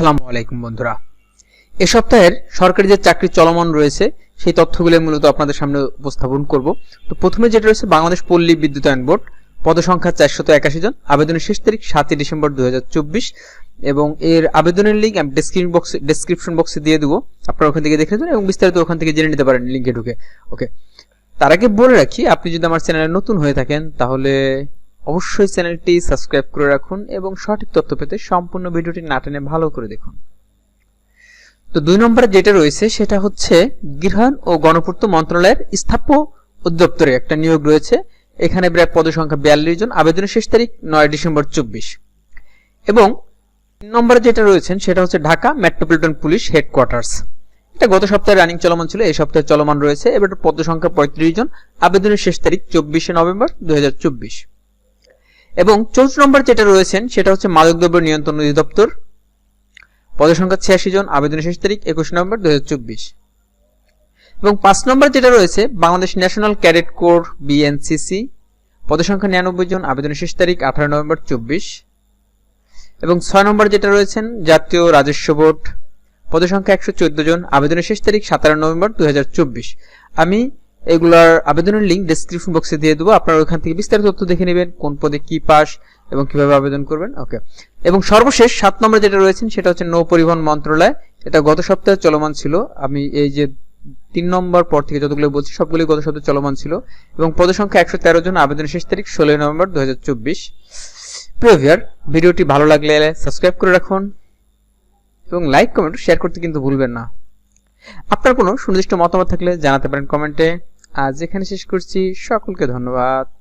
আসসালামু আলাইকুম বন্ধুরা। এ সপ্তাহের সরকারি যে চাকরি চলমান রয়েছে, সেই তথ্যগুলো মূলত আপনাদের সামনে উপস্থাপন করব। তো প্রথমে যেটা রয়েছে, বাংলাদেশ পল্লী বিদ্যুতায়ন বোর্ড। পদসংখ্যা চারশত একাশি জন। আবেদনের শেষ তারিখ সাতই ডিসেম্বর দুই হাজার চব্বিশ। এবং এর আবেদনের লিঙ্ক আমি ডেসক্রিপশন বক্সে ডেসক্রিপশন বক্সে দিয়ে দেবো। আপনারা ওখান থেকে দেখে নেবেন এবং বিস্তারিত ওখান থেকে জেনে নিতে পারেন লিঙ্কে ঢুকে। ওকে তার আগে বলে রাখি, আপনি যদি আমার চ্যানেলে নতুন হয়ে থাকেন, তাহলে অবশ্যই চ্যানেলটি সাবস্ক্রাইব করে রাখুন এবং সঠিক তথ্য পেতে সম্পূর্ণ ভিডিওটি না টেনে ভালো করে দেখুন। তো দুই নম্বরে যেটা রয়েছে সেটা হচ্ছে গৃহায়ণ ও গণপূর্ত মন্ত্রণালয়ের স্থাপ্য অধিদপ্তরে একটা নিয়োগ রয়েছে। এখানে প্রায় পদসংখ্যা বিয়াল্লিশ জন, আবেদনের শেষ তারিখ নয় ডিসেম্বর চব্বিশ। এবং তিন নম্বরে যেটা রয়েছেন সেটা হচ্ছে ঢাকা মেট্রোপলিটন পুলিশ হেডকোয়ার্টার্স। এটা গত সপ্তাহে রানিং চলমান ছিল, এই সপ্তাহে চলমান রয়েছে। এবার পদ পঁয়ত্রিশ জন, আবেদনের শেষ তারিখ চব্বিশে নভেম্বর দুই হাজার চব্বিশ। এবং চৌদ্দ নম্বর যেটা রয়েছেন, সেটা হচ্ছে মাদকদ্রব্য নিয়ন্ত্রণ অধিদপ্তর। পদসংখ্যা ছিয়াশি জন, আবেদনের শেষ তারিখ একুশে নভেম্বর দুই এবং পাঁচ নম্বর যেটা রয়েছে, Bangladesh national cadet corps BNCC পদসংখ্যা নিরানব্বই জন, আবেদনের শেষ তারিখ আঠারো নভেম্বর চব্বিশ। এবং ছয় নম্বর যেটা রয়েছেন, জাতীয় রাজস্ব বোর্ড। পদসংখ্যা একশো চোদ্দ জন, আবেদনের শেষ তারিখ সতেরো নভেম্বর দুই হাজার চব্বিশ। আমি এগুলার আবেদনের লিঙ্ক ডেসক্রিপশন বক্সে দিয়ে দেবো। আপনারা ওখান থেকে বিস্তারিত তথ্য দেখে নেবেন, কোন পদে কি পাস এবং কীভাবে আবেদন করবেন। ওকে এবং সর্বশেষ সাত নম্বর যেটা রয়েছেন সেটা হচ্ছে নৌ পরিবহন মন্ত্রণালয়। এটা গত সপ্তাহে চলমান ছিল। আমি এই যে তিন নম্বর পর থেকে যতগুলো বলছি, সবগুলোই গত সপ্তাহে চলমান ছিল। এবং পদসংখ্যা একশো তেরো জন, আবেদনের শেষ তারিখ ষোলোই নভেম্বর দু হাজার চব্বিশ। প্রিভিয়ার ভিডিওটি ভালো লাগলে সাবস্ক্রাইব করে রাখুন। এবং লাইক কমেন্ট শেয়ার করতে কিন্তু ভুলবেন না। আপনার কোনো সুনির্দিষ্ট মতামত থাকলে জানাতে পারেন কমেন্টে। আজ এখানে শেষ করছি সকলকে ধন্যবাদ।